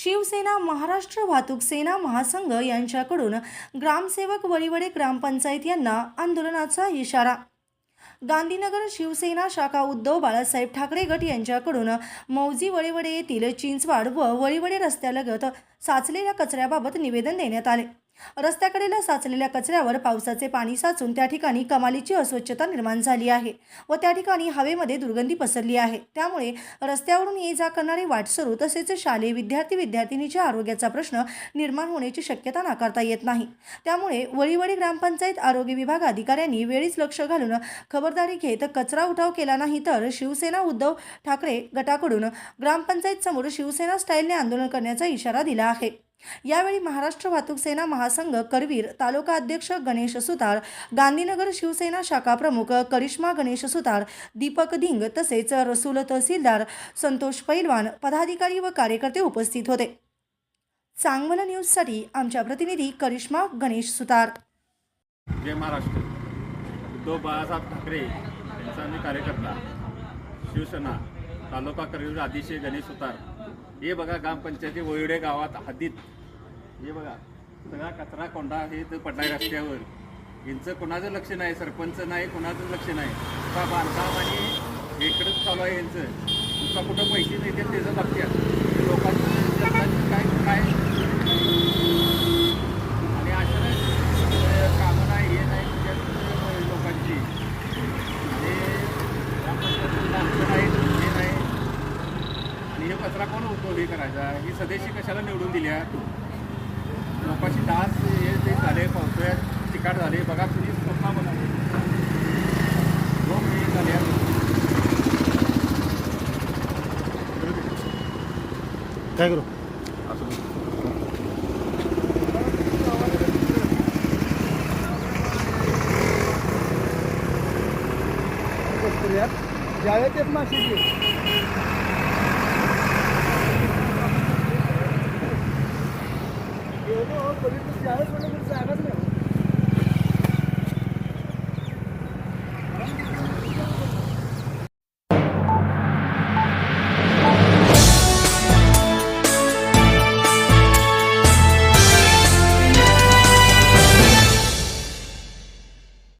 शिवसेना महाराष्ट्र वाहतूक सेना महासंघ यांच्याकडून ग्रामसेवक वळीवडे ग्रामपंचायत यांना आंदोलनाचा इशारा. गांधीनगर शिवसेना शाखा उद्धव बाळासाहेब ठाकरे गट यांच्याकडून मौजी वळीवडे येथील चिंचवाड व वळीवडे रस्त्यालगत साचलेल्या कचऱ्याबाबत निवेदन देण्यात आले. रस्त्याकडेला साचलेल्या कचऱ्यावर पावसाचे पाणी साचून त्या ठिकाणी कमालीची अस्वच्छता निर्माण झाली आहे व त्या ठिकाणी हवेमध्ये दुर्गंधी पसरली आहे. त्यामुळे रस्त्यावरून ये जा करणारे वाटसरू तसेच शालेय विद्यार्थी विद्यार्थिनीच्या आरोग्याचा प्रश्न निर्माण होण्याची शक्यता नाकारता येत नाही. त्यामुळे वळीवडी ग्रामपंचायत आरोग्य विभाग अधिकाऱ्यांनी वेळीच लक्ष घालून खबरदारी घेत कचरा उठाव केला नाही तर शिवसेना उद्धव ठाकरे गटाकडून ग्रामपंचायत समोर शिवसेना स्टाईलने आंदोलन करण्याचा इशारा दिला आहे. यावेळी महाराष्ट्र वाहतूक सेना महासंघ करवीर तालुका अध्यक्ष गणेश सुतार गांधीनगर शिवसेना शाखा प्रमुख करिश्मा गणेश सुतार दीपक धिंग तसेच रसूल तहसीलदार संतोष पैलवान पदाधिकारी व कार्यकर्ते उपस्थित होते. चांगलं न्यूजसाठी आमच्या प्रतिनिधी करिश्मा गणेश सुतार. जय महाराष्ट्र. उद्धव बाळासाहेब ठाकरे यांचा मी कार्यकर्ता शिवसेना तालुका करवीर आदिशे गणेश सुतार. हे बघा ग्रामपंचायती वळवडे गावात हद्दीत. हे बघा सगळा कचरा कोंडा हे इथं पडलाय रस्त्यावर. यांचं कोणाचं लक्ष नाही सरपंच नाही कोणाचं लक्ष नाही. का बांधकाम आणि इकडंच चालू आहे यांचं. तुमचा कुठं पैसे मिळतील त्याचं बघतात लोकांचं जनताचं काय काय आणि अशा नाही कामं नाही हे नाही त्याच्यात लोकांची आणि ग्रामपंचायतीला आमचं नाही हे नाही आणि हे कचरा कोण होतो हे करायचा? ही सदेशी कशाला निवडून दिल्या लोकांची डास हे ते झाले पावसाळ्यात चिकाट झाले बघा तुम्ही स्वप्न बघा लोक हे झाले काय करू? ज्यावेळेस येत माशी जागा